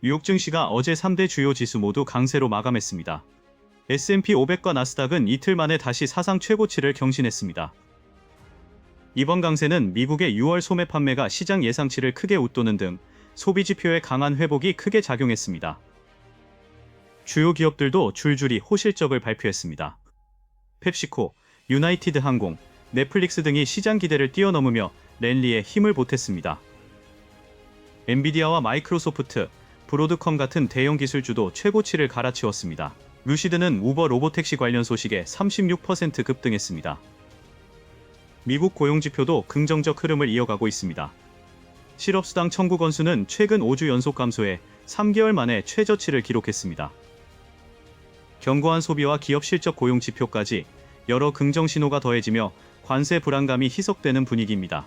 뉴욕 증시가 어제 3대 주요 지수 모두 강세로 마감했습니다. S&P 500과 나스닥은 이틀 만에 다시 사상 최고치를 경신했습니다. 이번 강세는 미국의 6월 소매 판매가 시장 예상치를 크게 웃도는 등 소비 지표의 강한 회복이 크게 작용했습니다. 주요 기업들도 줄줄이 호실적을 발표했습니다. 펩시코, 유나이티드 항공, 넷플릭스 등이 시장 기대를 뛰어넘으며 랠리에 힘을 보탰습니다. 엔비디아와 마이크로소프트, 브로드컴 같은 대형 기술주도 최고치를 갈아치웠습니다. 루시드는 우버 로보택시 관련 소식에 36% 급등했습니다. 미국 고용지표도 긍정적 흐름을 이어가고 있습니다. 실업수당 청구 건수는 최근 5주 연속 감소해 3개월 만에 최저치를 기록했습니다. 견고한 소비와 기업 실적 고용 지표까지 여러 긍정 신호가 더해지며 관세 불안감이 희석되는 분위기입니다.